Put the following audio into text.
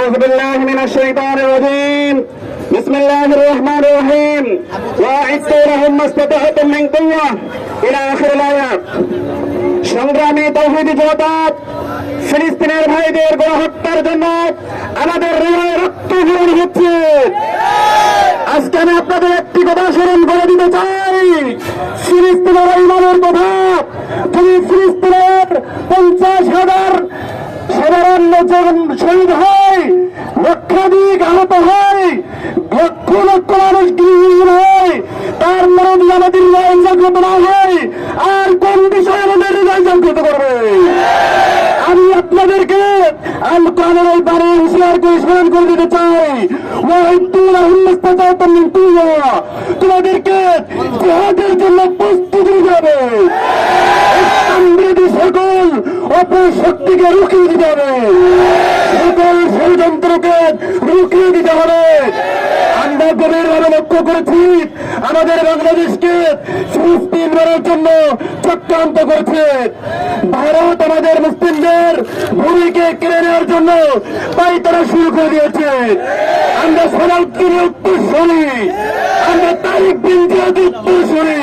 أعوذ بالله من الشيطان الرجيم بسم الله الرحمن الرحيم وأعدوا لهم ما استطعتم من قوة إلى آخر الآيات সংগ্রামী তৌহিদি জনতা ফিলিস্তিনের ভাইদের গণহত্যার জন্য আমাদের হৃদয়ে রক্তহীন হচ্ছে আজকে আমি আপনাদের একটি কথা স্মরণ করে দিতে চাই ফিলিস্তিনের ইমানের কথা তুমি ফিলিস্তিনের পঞ্চাশ হাজার সাধারণ জন শহীদ হয় লক্ষ লক্ষ মানুষ গৃহহীন তার মরণ আমাদের হৃদয় জাগ্রত না হয়, আর কোন বিষয়ে আমাদের হৃদয় জাগ্রত করবে? আমি আপনাদেরকে মিন সকল অপর শক্তিকে রুখিয়ে দিতে হবে সকল ষড়যন্ত্রকে রুখিয়ে দিতে হবে আমরা গভীরভাবে লক্ষ্য করেছি, আমাদের বাংলাদেশকে ফিলিস্তিন করার জন্য চক্রান্ত করছে। ভারত আমাদের মুসলিমদের ভূমিকে কেড়ে নেওয়ার জন্য তাই তারা শুরু করে দিয়েছে। আমরা সবাইকে উত্তর শুনি আমরা তারিখ বিন উত্তর শুনি